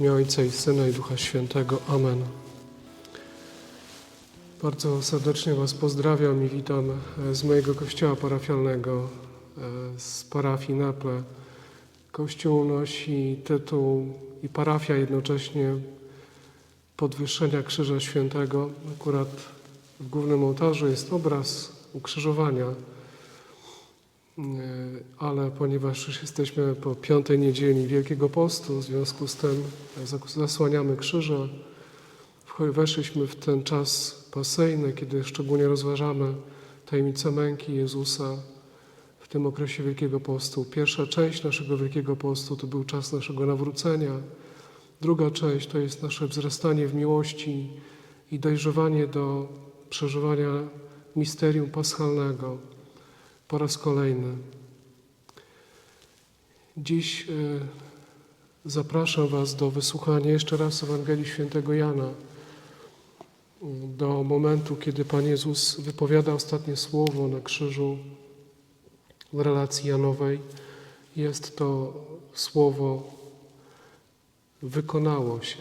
Imię Ojca i Syna i Ducha Świętego. Amen. Bardzo serdecznie Was pozdrawiam i witam e, z mojego kościoła parafialnego, e, z parafii Neple. Kościół nosi tytuł i parafia jednocześnie podwyższenia Krzyża Świętego. Akurat w głównym ołtarzu jest obraz ukrzyżowania, ale ponieważ już jesteśmy po piątej niedzieli Wielkiego Postu, w związku z tym zasłaniamy krzyże, weszliśmy w ten czas pasyjny, kiedy szczególnie rozważamy tajemnicę męki Jezusa w tym okresie Wielkiego Postu. Pierwsza część naszego Wielkiego Postu to był czas naszego nawrócenia. Druga część to jest nasze wzrastanie w miłości i dojrzewanie do przeżywania misterium paschalnego po raz kolejny. Dziś y, zapraszam Was do wysłuchania jeszcze raz Ewangelii Świętego Jana, do momentu, kiedy Pan Jezus wypowiada ostatnie słowo na krzyżu w relacji Janowej. Jest to słowo wykonało się.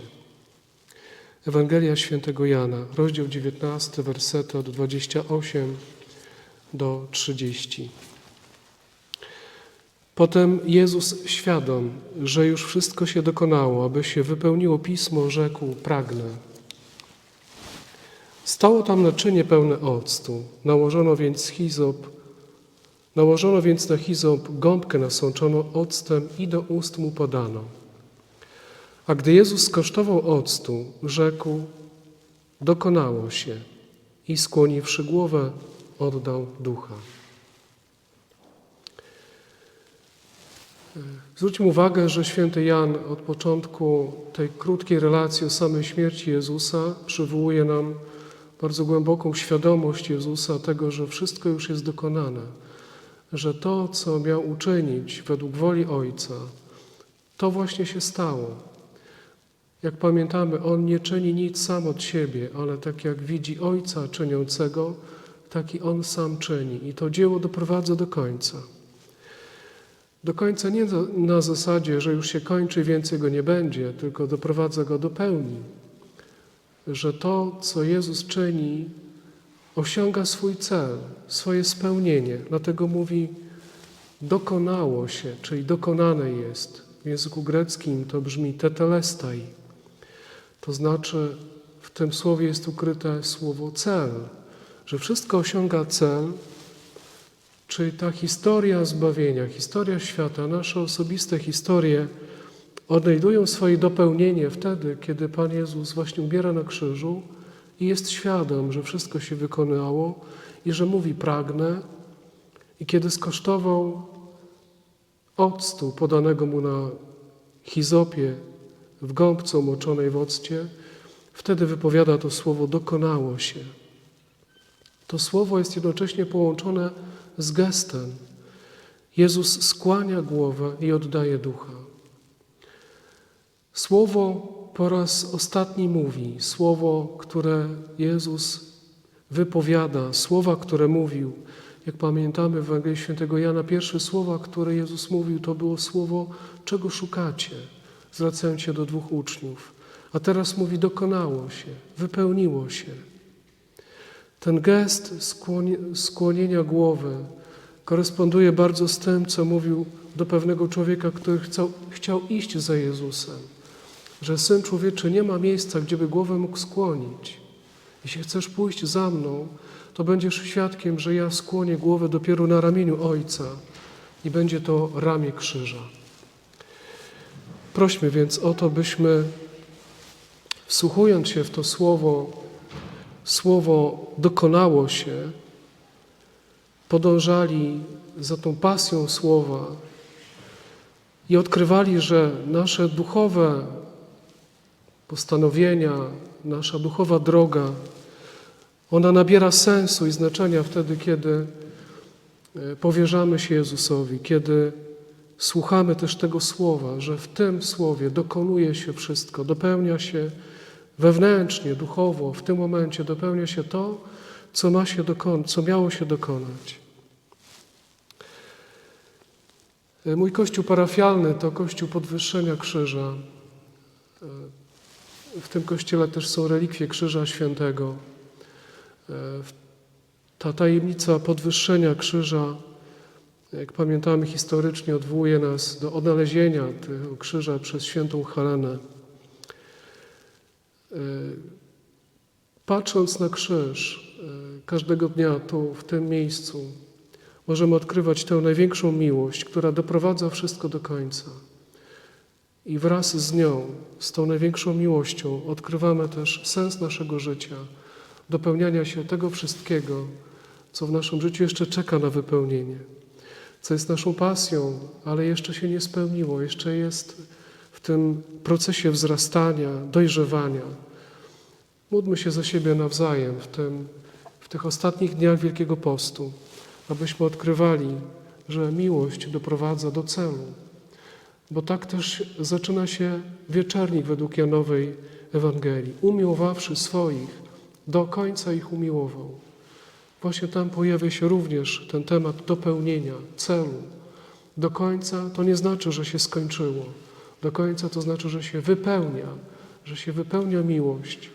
Ewangelia Świętego Jana, rozdział 19, wersety od 28 do 30. Potem Jezus, świadom, że już wszystko się dokonało, aby się wypełniło pismo, rzekł: Pragnę. Stało tam naczynie pełne octu. Nałożono więc hizop, nałożono więc na hizop gąbkę nasączoną octem i do ust mu podano. A gdy Jezus skosztował octu, rzekł: Dokonało się. I skłoniwszy głowę, oddał ducha. Zwróćmy uwagę, że święty Jan od początku tej krótkiej relacji o samej śmierci Jezusa przywołuje nam bardzo głęboką świadomość Jezusa tego, że wszystko już jest dokonane, że to, co miał uczynić według woli Ojca, to właśnie się stało. Jak pamiętamy, On nie czyni nic sam od siebie, ale tak jak widzi Ojca czyniącego, tak i On sam czyni. I to dzieło doprowadza do końca. Do końca nie na zasadzie, że już się kończy więcej go nie będzie, tylko doprowadza go do pełni. Że to, co Jezus czyni, osiąga swój cel, swoje spełnienie. Dlatego mówi, dokonało się, czyli dokonane jest. W języku greckim to brzmi tetelestai. To znaczy, w tym słowie jest ukryte słowo cel, że wszystko osiąga cel, czyli ta historia zbawienia, historia świata, nasze osobiste historie odnajdują swoje dopełnienie wtedy, kiedy Pan Jezus właśnie umiera na krzyżu i jest świadom, że wszystko się wykonało i że mówi pragnę i kiedy skosztował octu podanego mu na hizopie w gąbce umoczonej w occie, wtedy wypowiada to słowo dokonało się. To słowo jest jednocześnie połączone z gestem. Jezus skłania głowę i oddaje ducha. Słowo po raz ostatni mówi, słowo, które Jezus wypowiada, słowa, które mówił. Jak pamiętamy w Ewangelii Świętego Jana, pierwsze słowa, które Jezus mówił, to było słowo, czego szukacie, zwracając się do dwóch uczniów. A teraz mówi, dokonało się, wypełniło się. Ten gest skłoni- skłonienia głowy koresponduje bardzo z tym, co mówił do pewnego człowieka, który chciał, chciał iść za Jezusem. Że Syn Człowieczy nie ma miejsca, gdzie by głowę mógł skłonić. Jeśli chcesz pójść za mną, to będziesz świadkiem, że ja skłonię głowę dopiero na ramieniu Ojca i będzie to ramię krzyża. Prośmy więc o to, byśmy wsłuchując się w to słowo, słowo dokonało się, podążali za tą pasją słowa i odkrywali, że nasze duchowe postanowienia, nasza duchowa droga, ona nabiera sensu i znaczenia wtedy, kiedy e, powierzamy się Jezusowi, kiedy słuchamy też tego słowa, że w tym słowie dokonuje się wszystko, dopełnia się wewnętrznie, duchowo, w tym momencie dopełnia się to, co, ma się dokon- co miało się dokonać. E, Mój kościół parafialny to kościół podwyższenia krzyża. E, W tym kościele też są relikwie Krzyża Świętego. E, Ta tajemnica podwyższenia krzyża, jak pamiętamy historycznie, odwołuje nas do odnalezienia tego krzyża przez świętą Helenę. E, Patrząc na krzyż e, każdego dnia tu, w tym miejscu, możemy odkrywać tę największą miłość, która doprowadza wszystko do końca. I wraz z nią, z tą największą miłością, odkrywamy też sens naszego życia, dopełniania się tego wszystkiego, co w naszym życiu jeszcze czeka na wypełnienie, co jest naszą pasją, ale jeszcze się nie spełniło, jeszcze jest w tym procesie wzrastania, dojrzewania. Módlmy się za siebie nawzajem w, tym, w tych ostatnich dniach Wielkiego Postu, abyśmy odkrywali, że miłość doprowadza do celu. Bo tak też zaczyna się wieczernik według Janowej Ewangelii. Umiłowawszy swoich, do końca ich umiłował. Właśnie tam pojawia się również ten temat dopełnienia, celu. Do końca to nie znaczy, że się skończyło. Do końca to znaczy, że się wypełnia, że się wypełnia miłość.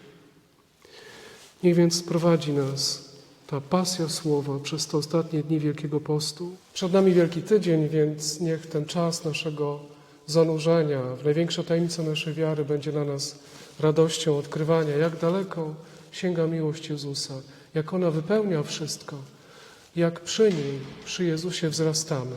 Niech więc prowadzi nas ta pasja słowa przez te ostatnie dni Wielkiego Postu. Przed nami Wielki Tydzień, więc niech ten czas naszego zanurzenia w największe tajemnice naszej wiary będzie dla nas radością odkrywania, jak daleko sięga miłość Jezusa, jak ona wypełnia wszystko, jak przy niej, przy Jezusie wzrastamy.